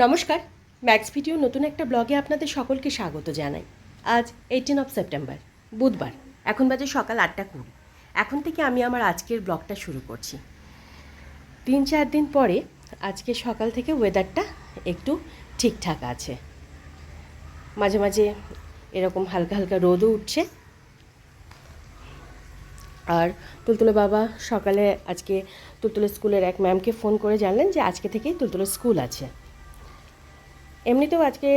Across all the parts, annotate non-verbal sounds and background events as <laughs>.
নমস্কার max video নতুন একটা ব্লগে আপনাদের সকলকে স্বাগত জানাই। আজ এইটিন অফ সেপ্টেম্বর বুধবার, এখন বাজে সকাল আটটা কুড়ি। এখন থেকে আমি আমার আজকের ব্লগটা শুরু করছি। তিন চার দিন পরে আজকে সকাল থেকে ওয়েদারটা একটু ঠিকঠাক আছে। মাঝে মাঝে এরকম হালকা হালকা রোদও উঠছে। আর তুলতুলে বাবা সকালে আজকে তুলতুলে স্কুলের এক ম্যামকে ফোন করে জানলেন যে আজকে থেকেই তুলতুলে স্কুল আছে। এমনিতেও আজকে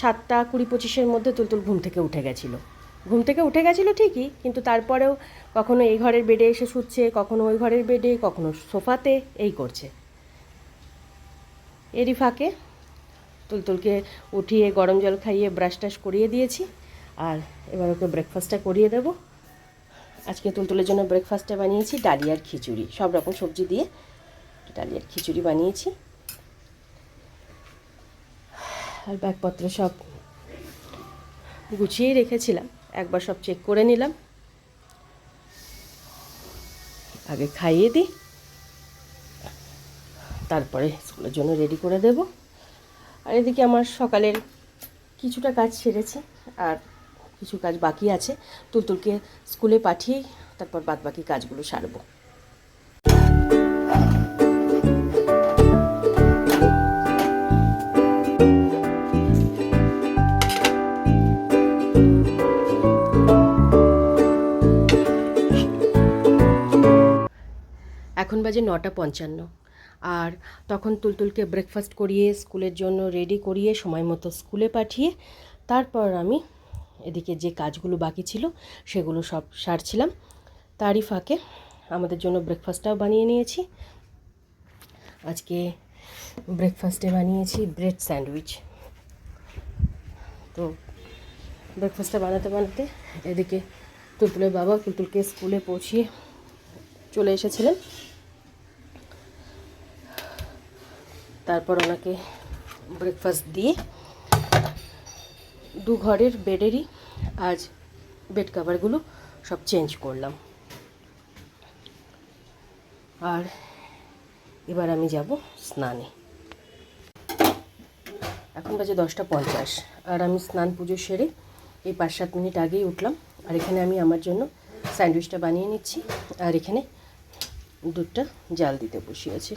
সাতটা কুড়ি পঁচিশের মধ্যে তুলতুল ঘুম থেকে উঠে গেছিল। ঘুম থেকে উঠে গেছিল ঠিকই, কিন্তু তারপরেও কখনো এই ঘরের বেডে এসে শুচ্ছে, কখনো ওই ঘরের বেডে, কখনো সোফাতে, এই করছে। এরই ফাঁকে তুলতুলকে উঠিয়ে গরম জল খাইয়ে ব্রাশ টাশ করিয়ে দিয়েছি, আর এবার ওকে ব্রেকফাস্টটা করিয়ে দেবো। আজকে তুলতুলের জন্য ব্রেকফাস্টটা বানিয়েছি, ডালিয়ার খিচুড়ি, সব রকম সবজি দিয়ে ডালিয়ার খিচুড়ি বানিয়েছি। আর ব্যাগপত্র সব গুছিয়েই রেখেছিলাম। একবার সব চেক করে নিলাম। আগে খাইয়ে দিই। তারপরে স্কুলের জন্য রেডি করে দেব। আর এদিকে আমার সকালের কিছুটা কাজ সেরেছে, আর কিছু কাজ বাকি আছে। তুলতুলকে স্কুলে পাঠিয়েই তারপর বাদ বাকি কাজগুলো সারবো। এখন বাজে নটা পঞ্চান্ন। আর তখন তুলতুলকে ব্রেকফাস্ট করিয়ে স্কুলের জন্য রেডি করিয়ে সময় মতো স্কুলে পাঠিয়ে তারপর আমি এদিকে যে কাজগুলো বাকি ছিল সেগুলো সব সারছিলাম। তারই ফাঁকে আমাদের জন্য ব্রেকফাস্টটাও বানিয়ে নিয়েছি। আজকে ব্রেকফাস্টে বানিয়েছি ব্রেড স্যান্ডউইচ তো ব্রেকফাস্টটা বানাতে বানাতে এদিকে তুলতুলের বাবা তুলতুলকে স্কুলে পৌঁছিয়ে চলে এসেছিলেন। তারপর ওনাকে ব্রেকফাস্ট দিয়ে দু ঘরের বেডেরই আজ বেড কাভারগুলো সব চেঞ্জ করলাম। আর এবার আমি যাব স্নানে। এখন বাজে দশটা পঞ্চাশ, আর আমি স্নান পুজো সেরে এই পাঁচ সাত মিনিট আগেই উঠলাম, আর এখানে আমি আমার জন্য স্যান্ডউইচটা বানিয়ে নিচ্ছি, আর এখানে দুধটা জাল দিতে বসিয়েছি।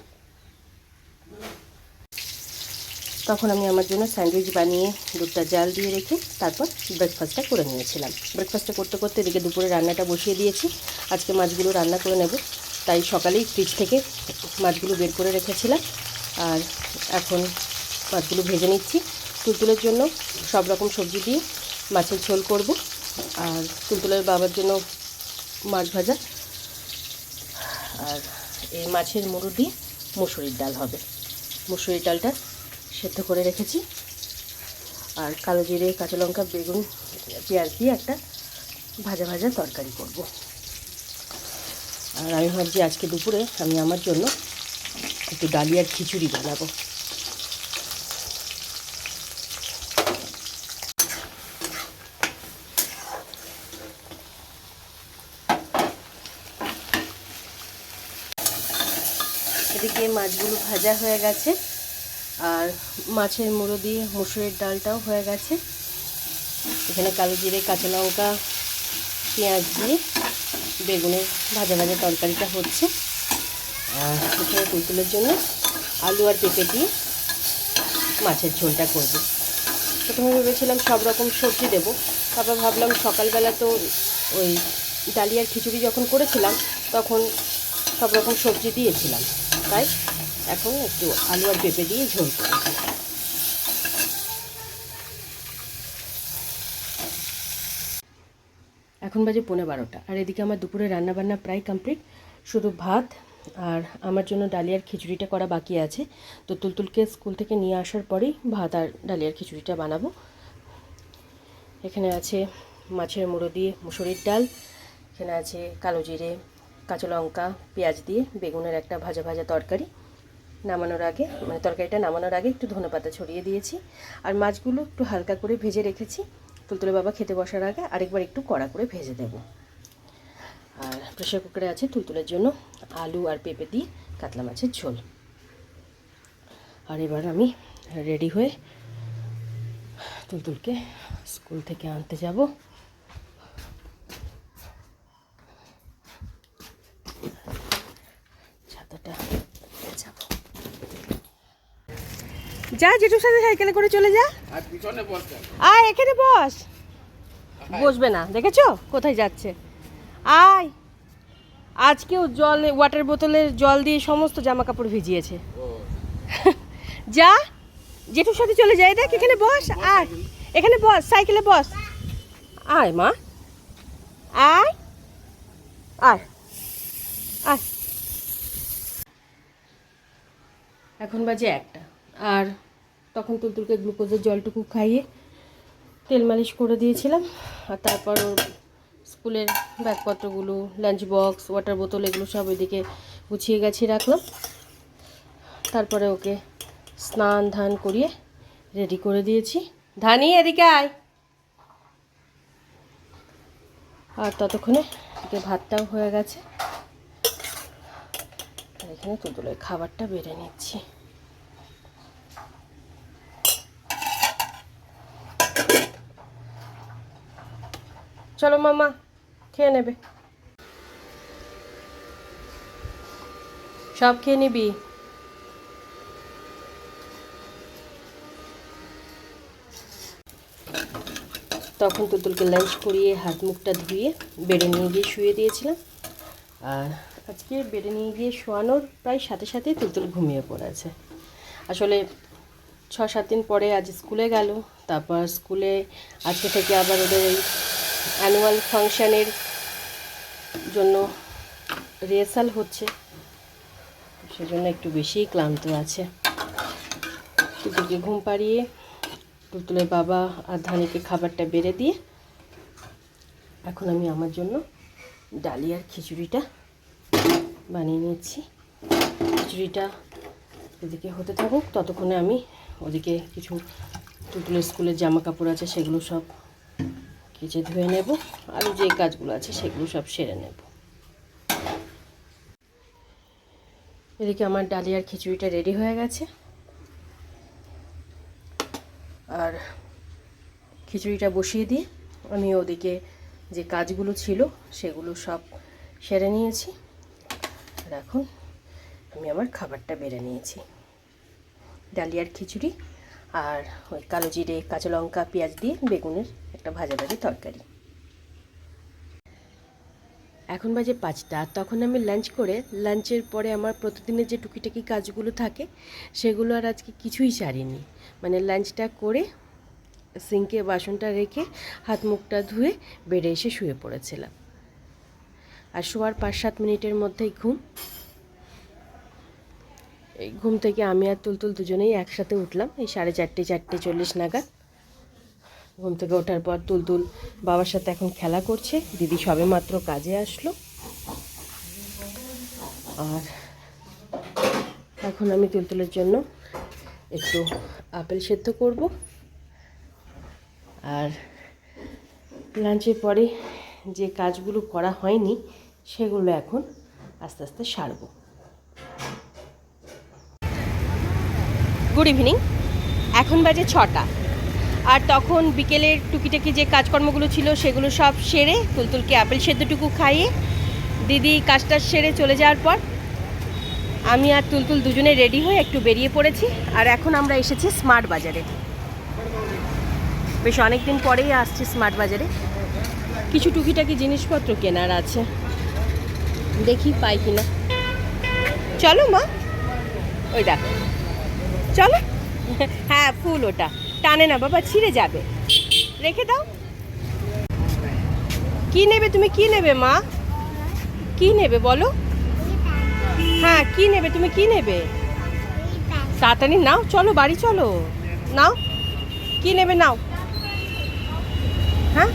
তখন আমি আমার জন্য স্যান্ডউইচ বানিয়ে দুধটা জাল দিয়ে রেখে তারপর ব্রেকফাস্টটা করে নিয়েছিলাম। ব্রেকফাস্টটা করতে করতে এদিকে দুপুরে রান্নাটা বসিয়ে দিয়েছি। আজকে মাছগুলো রান্না করে নেব। তাই সকালেই ফ্রিজ থেকে মাছগুলো বের করে রেখেছিলাম। আর এখন মাছগুলো ভেজে নিচ্ছি। তুলতুলের জন্য সব রকম সবজি দিয়ে মাছের ঝোল করব। আর তুলতুলের বাবার জন্য মাছ ভাজা। আর এই মাছের মুড়ো দিয়ে মুসুরির ডাল হবে। মুসুরির ডালটা সেদ্ধ করে রেখেছি। আর কালো জিরে, কাঁচা লঙ্কা, বেগুন, পেঁয়াজ দিয়ে একটা ভাজা ভাজা তরকারি করব। আর আমি ভাবছি আজকে দুপুরে আমি আমার জন্য একটু ডালিয়ার খিচুড়ি বানাবো। এদিকে মাছগুলো ভাজা হয়ে গেছে। আর মাছের মুড়ো দিয়ে মুসুরের ডালটাও হয়ে গেছে। এখানে কালো জিরে, কাঁচা লঙ্কা, পেঁয়াজ দিয়ে বেগুনের ভাজা ভাজা তরকারিটা হচ্ছে। আর এখানে তুলতুলের জন্য আলু আর পেঁপে দিয়ে মাছের ঝোলটা করব। প্রথমে ভেবেছিলাম সব রকম সবজি দেবো, তারপর ভাবলাম সকালবেলা তো ওই ডালিয়ার খিচুড়ি যখন করেছিলাম, তখন সব রকম সবজি দিয়েছিলাম। তাই এখন একটু আলু আর পেঁপে দিয়ে ঝোল করে এখন বাজে পৌনে বারোটা, আর এদিকে আমার দুপুরে রান্নাবান্না প্রায় কমপ্লিট। শুধু ভাত আর আমার জন্য ডালিয়ার খিচুড়িটা করা বাকি আছে। তো তুলতুলকে স্কুল থেকে নিয়ে আসার পরেই ভাত আর ডালিয়ার খিচুড়িটা বানাবো। এখানে আছে মাছের মুড়ো দিয়ে মুসুরির ডাল, এখানে আছে কালো জিরে, কাঁচা লঙ্কা, পেঁয়াজ দিয়ে বেগুনের একটা ভাজা ভাজা তরকারি। নামানোর আগে মানে তরকারিটা নামানোর আগে একটু ধনেপাতা ছড়িয়ে দিয়েছি। আর মাছগুলো একটু হালকা করে ভেজে রেখেছি। তুলতুলে বাবা খেতে বসার আগে আরেকবার একটু কড়া করে ভেজে দেব। আর প্রেশার কুকারে আছে তুলতুলের জন্য আলু আর পেঁপে দিয়ে কাতলা মাছের ঝোল। আর এবার আমি রেডি হয়ে তুলতুলকে স্কুল থেকে আনতে যাব। ছাতাটা নিয়ে যাব যা, জেঠুর সাথে সাইকেলে করে চলে যা। আর আয়, এখানে বস। বসবে না, দেখেছ? কোথায় যাচ্ছে? আয়। আজকেও জল ওয়াটার বোতলের জল দিয়ে সমস্ত জামা কাপড় ভিজিয়েছে। <laughs> যা, জেঠুর সাথে চলে যাই দেখ, এখানে বস, আয়। এখানে বস, সাইকেলে বস। আয়, মা। আয়। আয়। আয়। এখন বাজে একটা। আর তখন তুলতুলকে গ্লুকোজের জলটুকু খাইয়ে তেল মালিশ করে দিয়েছিলাম। আর তারপর স্কুলের ব্যাগপত্রগুলো লাঞ্চ বক্স ওয়াটার বোতল এগুলো সব ওইদিকে গুছিয়ে গেছি রাখলাম। তারপরে ওকে স্নান ধান করিয়ে রেডি করে দিয়েছি। ধানি, এদিকে আয়। আর ততক্ষণে এদিকে ভাতটাও হয়ে গেছে। এখানে তুতুলের খাবারটা বেড়ে নিচ্ছি। চলো মামা, খেয়ে নেবে। সব খেয়ে নিবি? তখন তুতুলকে লাঞ্চ করিয়ে হাত মুখটা ধুয়ে বেডে নিয়ে গিয়ে শুয়ে দিয়েছিলাম। আর আজকে বেডে নিয়ে গিয়ে শোয়ানোর প্রায় সাথে সাথেই তুলতুল ঘুমিয়ে পড়েছে। আসলে ছ সাত দিন পরে আজ স্কুলে গেল, তারপর স্কুলে আজকে থেকে আবার ওদের এই অ্যানুয়াল ফাংশানের জন্য রিহার্সাল হচ্ছে। সেজন্য একটু বেশিই ক্লান্ত আছে। টুটুলকে ঘুম পাড়িয়ে টুলতুলের বাবা আর ধানিকে খাবারটা বেড়ে দিয়ে এখন আমি আমার জন্য ডালিয়ার খিচুড়িটা বানিয়ে নিচ্ছি। খিচুড়িটা এদিকে হতে থাকুক, ততক্ষণে আমি ওদিকে কিছু টুটুলের স্কুলের জামা কাপড় আছে সেগুলো সব কেচে ধুয়ে নেব। আর যে কাজগুলো আছে, সেগুলো সব সেরে নেব। এদিকে আমার ডালিয়ার খিচুড়িটা রেডি হয়ে গেছে। আর খিচুড়িটা বসিয়ে দিয়ে আমি ওদিকে যে কাজগুলো ছিল, সেগুলো সব সেরে নিয়েছি। আর এখন আমি আমার খাবারটা বেড়ে নিয়েছি। ডালিয়ার খিচুড়ি আর ওই কালো জিরে, কাঁচা লঙ্কা, পেঁয়াজ দিয়ে বেগুনের একটা ভাজা ভাজি তরকারি। এখন বাজে পাঁচটা, তখন আমি লাঞ্চ করে লাঞ্চের পরে আমার প্রতিদিনের যে টুকিটাকি কাজগুলো থাকে, সেগুলো আর আজকে কিছুই সারিনি। মানে লাঞ্চটা করে সিঙ্কে বাসনটা রেখে, হাত মুখটা ধুয়ে বেডে এসে শুয়ে পড়েছিলাম। আর শোয়ার পাঁচ সাত মিনিটের মধ্যেই ঘুম এই ঘুম থেকে আমি আর তুলতুল দুজনেই একসাথে উঠলাম, এই সাড়ে চারটে চারটে চল্লিশ নাগাদ। ঘুম থেকে ওঠার পর তুলতুল বাবার সাথে এখন খেলা করছে, দিদি সবে মাত্র কাজে আসলো। আর এখন আমি তুলতুলের জন্য একটু আপেল সেদ্ধ করব। আর লাঞ্চের পরে যে কাজগুলো করা হয়নি, সেগুলো এখন আস্তে আস্তে সারবো। Good evening. এখন বাজে ছটা। আর তখন বিকেলের টুকিটাকি যে কাজকর্মগুলো ছিল সেগুলো সব সেরে তুলতুলকে আপেল সেদ্ধটুকু খাইয়ে দিদি কাজটা সেরে চলে যাওয়ার পর আমি আর তুলতুল দুজনে রেডি হয়ে একটু বেরিয়ে পড়েছি। আর এখন আমরা এসেছি স্মার্ট বাজারে। বেশ অনেক দিন পরেই আসছি স্মার্ট বাজারে। কিছু টুকিটাকি জিনিসপত্র কেনার আছে। দেখি পাই কিনা। চলো মা। ওই দেখো। চলো। হ্যাঁ ফুল ওটা। টানে না বাবা, ছিঁড়ে যাবে। রেখে দাও। কি নেবে তুমি? কি নেবে মা? কি নেবে বলো? হ্যাঁ কি নেবে? তুমি কি নেবে? তাড়াতাড়ি নাও, চলো বাড়ি চলো। নাও। কি নেবে নাও? হ্যাঁ?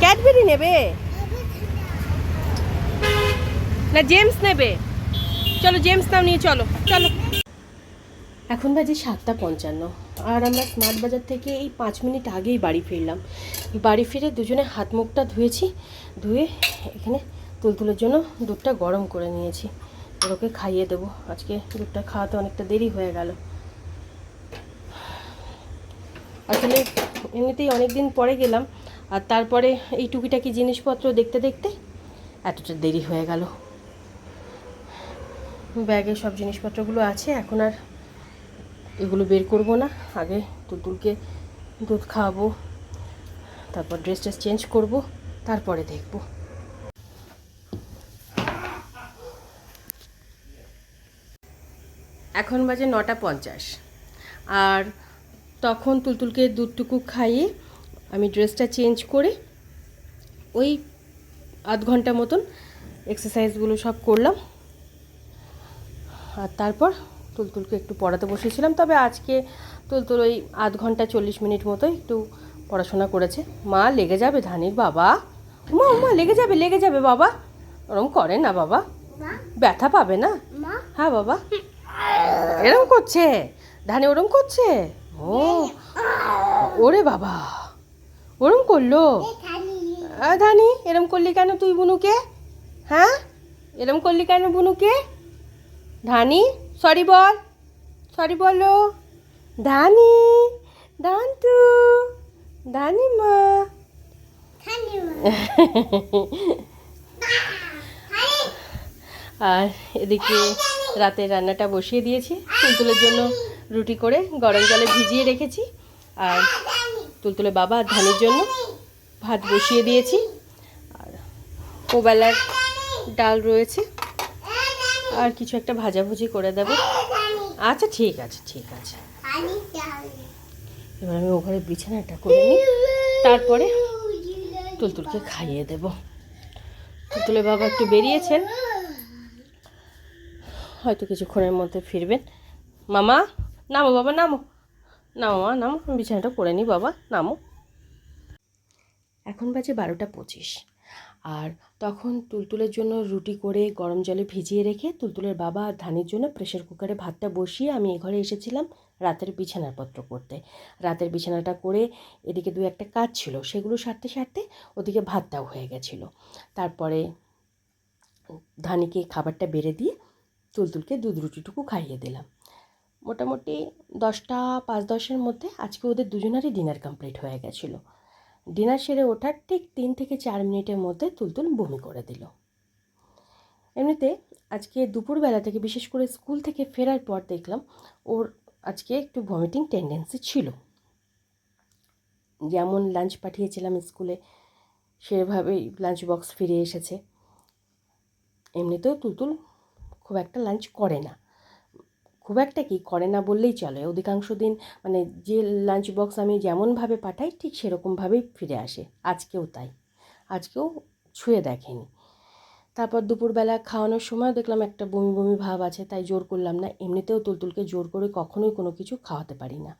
ক্যাডবেরি নেবে? না, জেমস নেবে। চলো জেমস নাও নিয়ে চলো চলো। এখন বাজে সাতটা পঞ্চান্ন, আর আমরা স্মার্ট বাজার থেকে এই পাঁচ মিনিট আগেই বাড়ি ফিরলাম। বাড়ি ফিরে দুজনে হাত মুখটা ধুয়েছি, ধুয়ে এখানে তুলতুলের জন্য দুধটা গরম করে নিয়েছি। ওকে খাইয়ে দেবো। আজকে দুধটা খাওয়াতে অনেকটা দেরি হয়ে গেল। আসলে এমনিতেই অনেক দিন পরে গেলাম, আর তারপরে এই টুকিটাকি জিনিসপত্র দেখতে দেখতে এতটা দেরি হয়ে গেল। ব্যাগে সব জিনিসপত্রগুলো আছে, এখন আর এগুলো বের করব না। আগে তুলতুলকে দুধ খাওয়াবো, তারপর ড্রেস ট্রেস চেঞ্জ করব, তারপরে দেখব। এখন বাজে নটা পঞ্চাশ। আর তখন তুলতুলকে দুধটুকু খাইয়ে আমি ড্রেসটা চেঞ্জ করে ওই আধ ঘণ্টা মতন এক্সারসাইজগুলো সব করলাম। আর তারপর তুলতুলকে একটু পড়াতে বসেছিলাম। তবে আজকে তুলতুল ওই আধ ঘণ্টা চল্লিশ মিনিট মতো একটু পড়াশোনা করেছে। মা লেগে যাবে ধানির বাবা? মা মা লেগে যাবে লেগে যাবে বাবা। ওরম করে না বাবা। ব্যথা পাবে না? হ্যাঁ বাবা। এরম করছে? ধানি ওরম করছে? ও ওরে বাবা। ওরম করল? ধানি এরম করলি কেন তুই বুনুকে? হ্যাঁ? এরম করলি কেন বুনুকে? ধানি? সরি বল। সরি বলো। ধানি দান্তু ধানি মা <laughs> আর এদিকে রাতে রান্নাটা বসিয়ে দিয়েছি। তুলতুলের জন্য রুটি করে গরম জলে ভিজিয়ে রেখেছি। আর তুলতুলে বাবা আর ধানের জন্য ভাত বসিয়ে দিয়েছি। আর ওবেলার ডাল রয়েছে। আর কিছু একটা ভাজাভুজি করে দেবো। আচ্ছা ঠিক আছে ঠিক আছে। এবার আমি ওখানে বিছানাটা করে নিই। তারপরে তুলতুলকে খাইয়ে দেব। তুলতুলে বাবা একটু বেরিয়েছেন। হয়তো কিছুক্ষণের মধ্যে ফিরবেন। মামা, নামো বাবা, নামো। নামো মা, নামো। বিছানাটা করে নিই বাবা, নামো। এখন বাজে বারোটা পঁচিশ। আর তখন তুলতুলের জন্য রুটি করে গরম জলে ভিজিয়ে রেখে তুলতুলের বাবা আর ধানির জন্য প্রেশার কুকারে ভাতটা বসিয়ে আমি এ ঘরে এসেছিলাম রাতের বিছানাপত্র করতে। রাতের বিছানাটা করে এদিকে দু একটা কাজ ছিল, সেগুলো সারতে সারতে ওদিকে ভাতটাও হয়ে গেছিল। তারপরে ধানিকে খাবারটা বেড়ে দিয়ে তুলতুলকে দুধ রুটিটুকু খাইয়ে দিলাম। মোটামুটি দশটা, পাঁচ দশের মধ্যে আজকে ওদের দুজনারই ডিনার কমপ্লিট হয়ে গেছিল। ডিনার সেরে ওঠার ঠিক তিন থেকে চার মিনিটের মধ্যে তুলতুল বমি করে দিল। এমনিতে আজকে দুপুরবেলা থেকে, বিশেষ করে স্কুল থেকে ফেরার পর দেখলাম ওর আজকে একটু ভমিটিং টেন্ডেন্সি ছিল। যেমন লাঞ্চ পাঠিয়েছিলাম স্কুলে, সেভাবেই লাঞ্চ বক্স ফিরে এসেছে। এমনিতেও তুলতুল খুব একটা লাঞ্চ করে না। খুব একটা কি করে না বললেই চলে। অধিকাংশ দিন মানে যে লাঞ্চ বক্স আমি যেমনভাবে পাঠাই, ঠিক সেরকমভাবেই ফিরে আসে। আজকেও তাই। আজকেও ছুঁয়ে দেখেনি। তারপর দুপুরবেলা খাওয়ানোর সময় দেখলাম একটা বমি বমি ভাব আছে, তাই জোর করলাম না। এমনিতেও তুলতুলকে জোর করে কখনোই কোনো কিছু খাওয়াতে পারি না।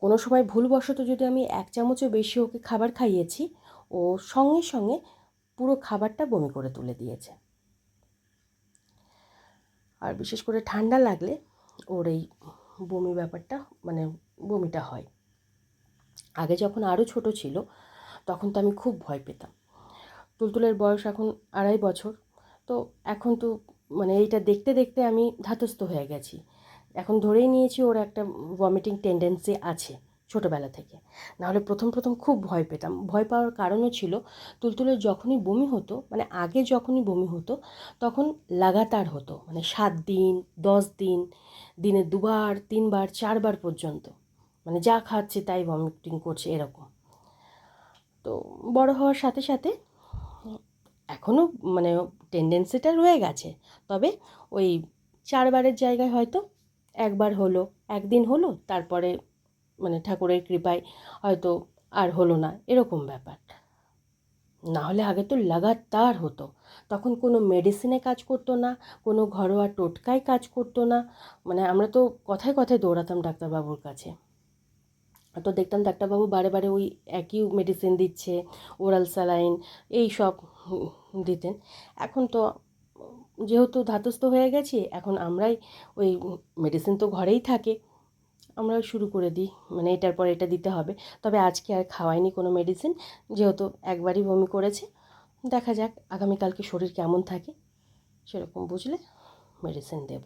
কোনো সময় ভুলবশত যদি আমি এক চামচও বেশি ওকে খাবার খাইয়েছি, ও সঙ্গে সঙ্গে পুরো খাবারটা বমি করে তুলে দিয়েছে। আর বিশেষ করে ঠান্ডা লাগলে ওর এই বমি ব্যাপারটা মানে বমিটা হয়। আগে যখন আরও ছোট ছিল, তখন তো আমি খুব ভয় পেতাম। তুলতুলের বয়স এখন আড়াই বছর, তো এখন তো মানে এইটা দেখতে দেখতে আমি ধাতস্থ হয়ে গেছি। এখন ধরেই নিয়েছি ওর একটা ভমিটিং টেন্ডেন্সি আছে। ছোটোবেলা থেকে। নাহলে প্রথম প্রথম খুব ভয় পেতাম। ভয় পাওয়ার কারণও ছিল তুলতুলের যখনই বমি হতো মানে আগে যখনই বমি হতো, তখন লাগাতার হতো মানে সাত দিন, দশ দিন, দিনে দুবার, তিনবার, চারবার পর্যন্ত। মানে যা খাচ্ছে তাই ভমিটিং করছে এরকম। তো বড় হওয়ার সাথে সাথে এখনও মানে টেন্ডেন্সিটা রয়ে গেছে। তবে ওই চারবারের জায়গায় হয়তো একবার হলো, একদিন হলো, তারপরে মানে ঠাকুরের কৃপায় হয়তো আর হলো না, এরকম ব্যাপার। না হলে আগে তো লাগাতার হতো। তখন কোনো মেডিসিনে কাজ করতো না, কোনো ঘরোয়া টোটকায় কাজ করতো না। মানে আমরা তো কথায় কথায় দৌড়াতাম ডাক্তারবাবুর কাছে। তো দেখতাম ডাক্তারবাবু বারে বারে ওই একই মেডিসিন দিচ্ছে ওরাল স্যালাইন এই সব দিতেন। এখন তো যেহেতু ধাতস্থ হয়ে গেছি, এখন আমরাই ওই মেডিসিন তো ঘরেই থাকে। আমরা শুরু করে দিই মানে এটার পর এটা দিতে হবে। তবে আজকে আর খাওয়াইনি কোনো মেডিসিন যেহেতু একবারই বমি করেছে। দেখা যাক আগামীকালকে শরীর কেমন থাকে, সেরকম বুঝলে মেডিসিন দেব।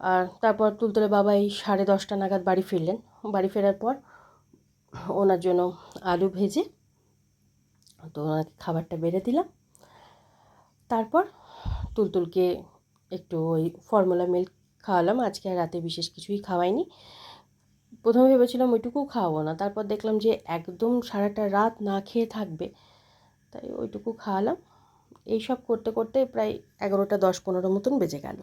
আর তারপর তুলতুলে বাবা এই সাড়ে দশটা নাগাদ বাড়ি ফিরলেন। বাড়ি ফেরার পর ওনার জন্য আলু ভেজে তো ওনাকে খাবারটা বেড়ে দিলাম। তারপর তুলতুলকে একটু ওই ফর্মুলা মিল্ক খাওয়ালাম। আজকে আর রাতে বিশেষ কিছুই খাওয়াইনি। প্রথমে ভেবেছিলাম ওইটুকুও খাওয়াবো না। তারপর দেখলাম যে একদম সারাটা রাত না খেয়ে থাকবে। তাই ওইটুকু খাওয়ালাম। এইসব করতে করতে প্রায় এগারোটা, দশ, পনেরো মতন বেজে গেল।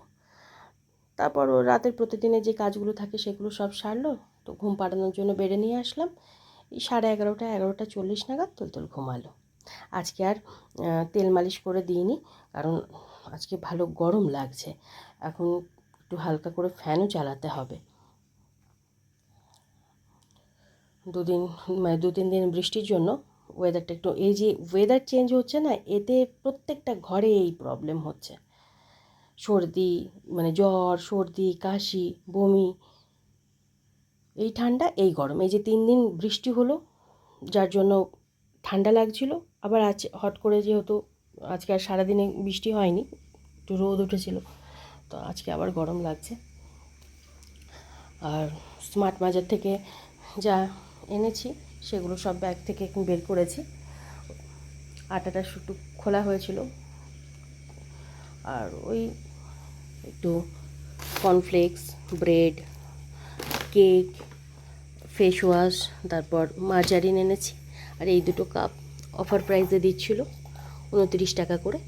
তারপর রাতের প্রতিদিনে যে কাজগুলো থাকে সেগুলো সব সারলো। তো ঘুম পাড়ানোর জন্য বেড়ে নিয়ে আসলাম। এই সাড়ে এগারোটা এগারোটা চল্লিশ নাগাদ তুলতুল ঘুমালো। আজকে আর তেল মালিশ করে দিইনি। কারণ আজকে ভালো গরম লাগছে। এখন একটু হালকা করে ফ্যানও চালাতে হবে। দুদিন মানে দু তিন দিন বৃষ্টির জন্য ওয়েদারটা একটু, এই যে ওয়েদার চেঞ্জ হচ্ছে না, এতে প্রত্যেকটা ঘরে এই প্রবলেম হচ্ছে। সর্দি মানে জ্বর, সর্দি, কাশি, বমি, এই ঠান্ডা, এই গরম। এই যে তিন দিন বৃষ্টি হলো, যার জন্য ঠান্ডা লাগছিল, আবার আজ হট করে যেহেতু আজকে আর সারাদিনে বৃষ্টি হয়নি, একটু রোদ উঠেছিল তো আজকে আবার গরম লাগছে। আর স্মার্ট বাজার থেকে যা এনেছি, সেগুলো সব ব্যাগ থেকে বের করেছি। আটাটা শুটু খোলা হয়েছিল। আর ওই একটু cornflakes bread cake face wash তারপর মার্জারিন এনেছি। আর এই দুটো কাপ অফার প্রাইসে দিচ্ছিল, উনত্রিশ টাকা করে।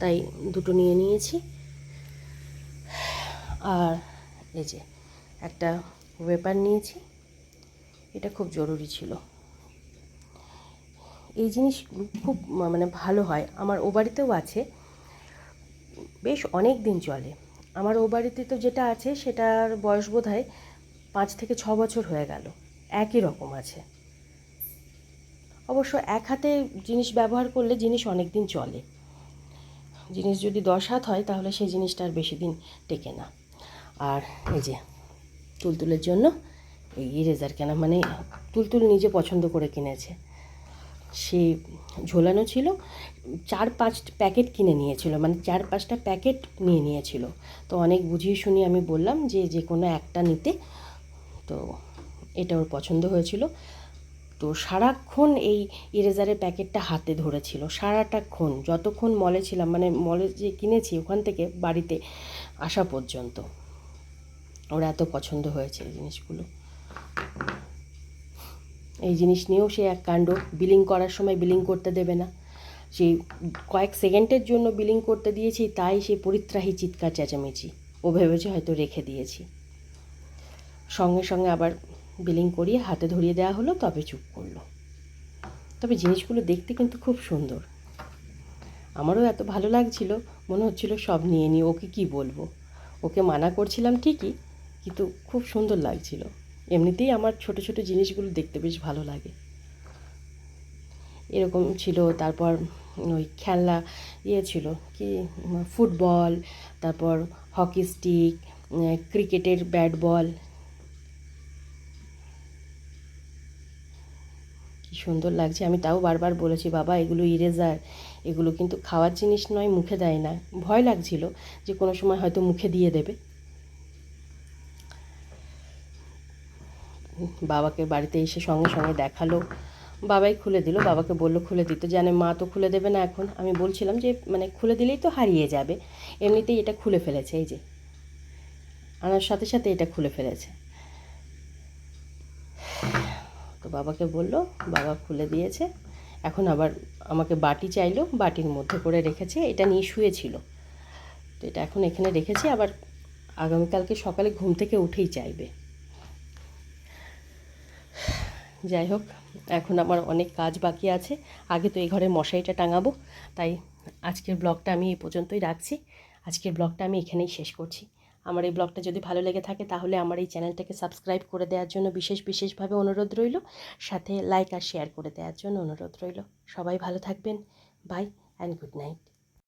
তাই দুটো নিয়ে নিয়েছি। আর এই যে একটা ওয়েপার নিয়েছি। এটা খুব জরুরি ছিল। এই জিনিস খুব মানে ভালো হয়। আমার ও বাড়িতেও আছে। বেশ অনেক দিন চলে। আমার ও বাড়িতে তো যেটা আছে সেটার বয়স বোধ হয় পাঁচ থেকে ছ বছর হয়ে গেল। একই রকম আছে। অবশ্য এক হাতে জিনিস ব্যবহার করলে জিনিস অনেক দিন চলে। জিনিস যদি দশ হাত হয় তাহলে সেই জিনিসটা আর বেশি দিন টেকে না। আর এই যে তুলতুলের জন্য এই ইরেজার কেনা মানে তুলতুল নিজে পছন্দ করে কিনেছে। সে ঝোলানো ছিল, চার পাঁচ প্যাকেট কিনে নিয়েছিল মানে চার পাঁচটা প্যাকেট নিয়ে নিয়েছিল। তো অনেক বুঝিয়ে শুনিয়ে আমি বললাম যে যে কোনো একটা নিতে। তো এটা ওর পছন্দ হয়েছিল। তো সারাক্ষণ এই ইরেজারের প্যাকেটটা হাতে ধরেছিল সারাটাক্ষণ যতক্ষণ মলে ছিলাম মানে মলে যে কিনেছি ওখান থেকে বাড়িতে আসা পর্যন্ত। ওর এত পছন্দ হয়েছে এই জিনিসগুলো। এই জিনিস নিয়েও সে এক কাণ্ড বিলিং করার সময় বিলিং করতে দেবে না। সেই কয়েক সেকেন্ডের জন্য বিলিং করতে দিয়েছি, তাই সে পরিত্রাহী চিৎকার চেঁচামেচি। ও ভেবেছে হয়তো রেখে দিয়েছি। সঙ্গে সঙ্গে আবার বিলিং করিয়ে হাতে ধরিয়ে দেওয়া হলো, তবে চুপ করল। তবে জিনিসগুলো দেখতে কিন্তু খুব সুন্দর। আমারও এত ভালো লাগছিল, মনে হচ্ছিল সব নিয়ে নিই, ওকে কি বলব? ওকে মানা করছিলাম ঠিকই কিন্তু খুব সুন্দর লাগছিল। এমনিতেই আমার ছোট ছোট জিনিসগুলো দেখতে বেশ ভালো লাগে। এরকম ছিল, তারপর ওই খেলনা ইয়ে ছিল কি, ফুটবল, তারপর হকি স্টিক ক্রিকেটের ব্যাট বল। কি সুন্দর লাগছে, আমি তাও বারবার বলেছি, বাবা, এগুলো ইরেজার, এগুলো কিন্তু খাওয়ার জিনিস নয়, মুখে দেয় না। ভয় লাগছিল যে কোনো সময় হয়তো মুখে দিয়ে দেবে। বাবাকে বাড়িতে এসে সঙ্গে সঙ্গে দেখাল। বাবাই খুলে দিল, বাবাকে বলল, খুলে দিতে। জানে মা তো খুলে দেবে না এখন। আমি বলছিলাম যে মানে খুলে দিলেই তো হারিয়ে যাবে। এমনিতেই এটা খুলে ফেলেছে, এই যে। আনার সাথে সাথে এটা খুলে ফেলেছে। তো বাবাকে বলল, বাবা খুলে দিয়েছে। এখন আবার আমাকে বাটি চাইলো, বাটির মধ্যে করে রেখেছে। এটা নিয়ে শুয়েছিল। তো এটা এখন এখানে রেখেছি, আবার আগামীকালকে সকালে ঘুম থেকে উঠেই চাইবে। যাই হোক, এখন আমার অনেক কাজ বাকি আছে। আগে তো এই ঘরে মশারিটা টাঙাবো, তাই আজকের ব্লগটা আমি এই পর্যন্তই রাখছি। আজকের ব্লগটা আমি এখানেই শেষ করছি। আমার এই ব্লগটা যদি ভালো লেগে থাকে, তাহলে আমার এই চ্যানেলটাকে সাবস্ক্রাইব করে দেওয়ার জন্য বিশেষ বিশেষভাবে অনুরোধ রইল। সাথে লাইক আর শেয়ার করে দেওয়ার জন্য অনুরোধ রইল। সবাই ভালো থাকবেন। By and good night